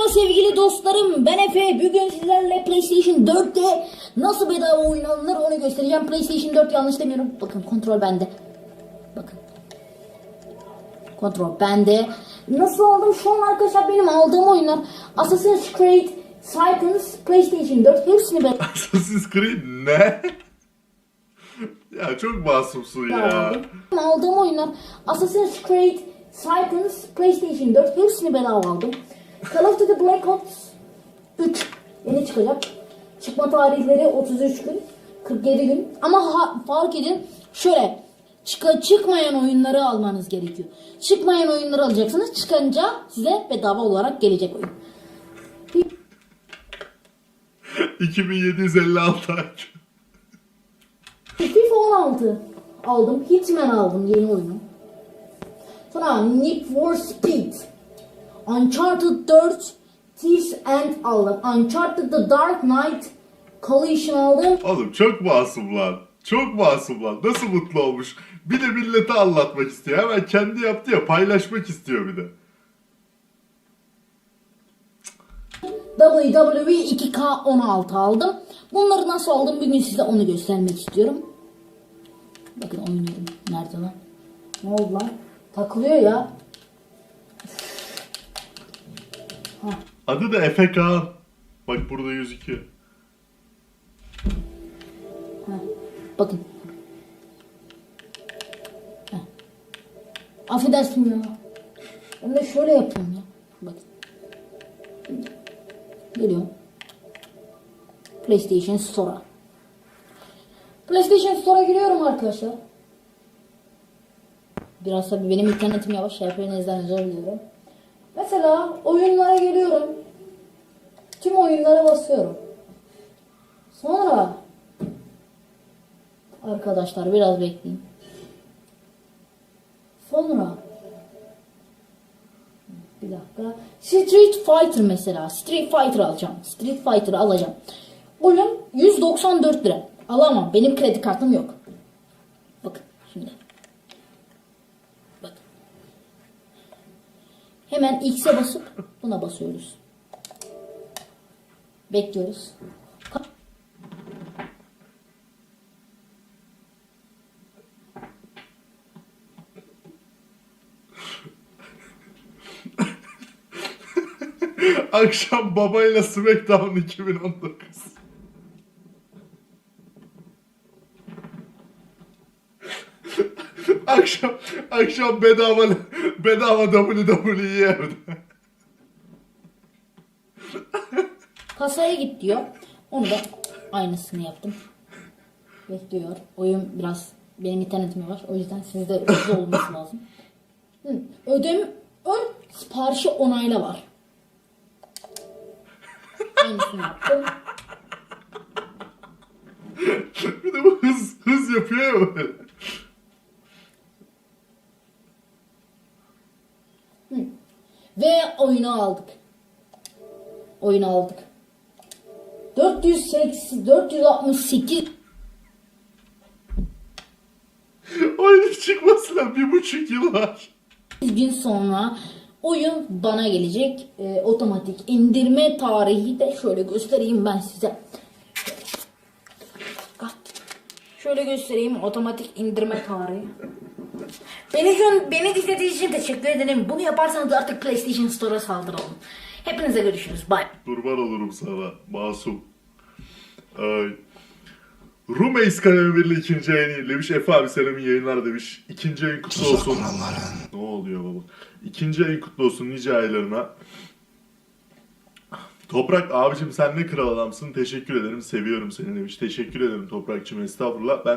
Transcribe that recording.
Merhaba sevgili dostlarım. Ben Efe. Bugün sizlerle PlayStation 4'te nasıl bedava oynanır onu göstereceğim. PlayStation 4 yanlış demiyorum. Bakın kontrol bende. Bakın. Kontrol bende. Nasıl aldım? Şu an arkadaşlar benim aldığım oyunlar Assassin's Creed, Cycles, PlayStation 4 hepsini ben Assassin's Creed ne? ya çok masumsun ya. aldım. Aldığım oyunlar Assassin's Creed, Cycles, PlayStation 4 hepsini bedava aldım. Call of Duty Black Ops 3 yeni çıkacak. Çıkma tarihleri 33 gün, 47 gün. Ama ha- fark edin şöyle çıka, çıkmayan oyunları almanız gerekiyor. Çıkmayan oyunları alacaksınız. Çıkınca size bedava olarak gelecek oyun. 2756 aç. FIFA 16 aldım. Hitman aldım yeni oyunu. Sonra Need for Speed. Uncharted 4 Thieves End aldım. Uncharted The Dark Knight Collision aldım. Oğlum çok masum lan. Çok masum lan. Nasıl mutlu olmuş. Bir de millete anlatmak istiyor. Hemen kendi yaptı ya paylaşmak istiyor bir de. WWE 2K16 aldım. Bunları nasıl aldım bugün size onu göstermek istiyorum. Bakın oynuyorum. Nerede lan? Ne oldu lan? Takılıyor ya. Adı da Efe Kaan. Bak burada gözüküyor. Heh, Bakın. Heh. Affedersin ya. Ben de şöyle yapıyorum ya. Bakın. Geliyorum. PlayStation Store'a. PlayStation Store'a giriyorum arkadaşlar. Biraz tabii benim internetim yavaş. Hepinizden özür diliyorum. Mesela oyunlara geliyorum. Tüm oyunlara basıyorum. Sonra Arkadaşlar biraz bekleyin. Sonra bir dakika. Street Fighter mesela. Street Fighter alacağım. Street Fighter alacağım. Oyun 194 lira. Alamam. Benim kredi kartım yok. Bakın şimdi. Bakın. Hemen X'e basıp buna basıyoruz. Bekliyoruz. Akşam babayla Smackdown 2019. akşam akşam bedava bedava WWE evde. Kasaya git diyor. Onu da aynısını yaptım. Bekliyor. Oyun biraz benim internetim var. O yüzden sizde hızlı olması lazım. Ödem ön siparişi onayla var. Aynısını yaptım. Bir de bu hız hız yapıyor ya böyle. Ve oyunu aldık. Oyunu aldık. 480 468 Oyunun çıkmasına bir buçuk yıl var. gün sonra oyun bana gelecek. Ee, otomatik indirme tarihi de şöyle göstereyim ben size. Şöyle göstereyim otomatik indirme tarihi. Beni gün beni dinlediğiniz için teşekkür ederim. Bunu yaparsanız artık PlayStation Store'a saldıralım. Hepinize görüşürüz. Bye. Kurban olurum sana masum. Ay. Rumeys kalemi birli ikinci yayını yenilemiş. Efe abi selamın yayınlar demiş. İkinci ayın kutlu olsun. Ne oluyor baba? İkinci ayın kutlu olsun nice aylarına. Toprak abicim sen ne kral adamsın. Teşekkür ederim. Seviyorum seni demiş. Teşekkür ederim Toprakçım. Estağfurullah. Ben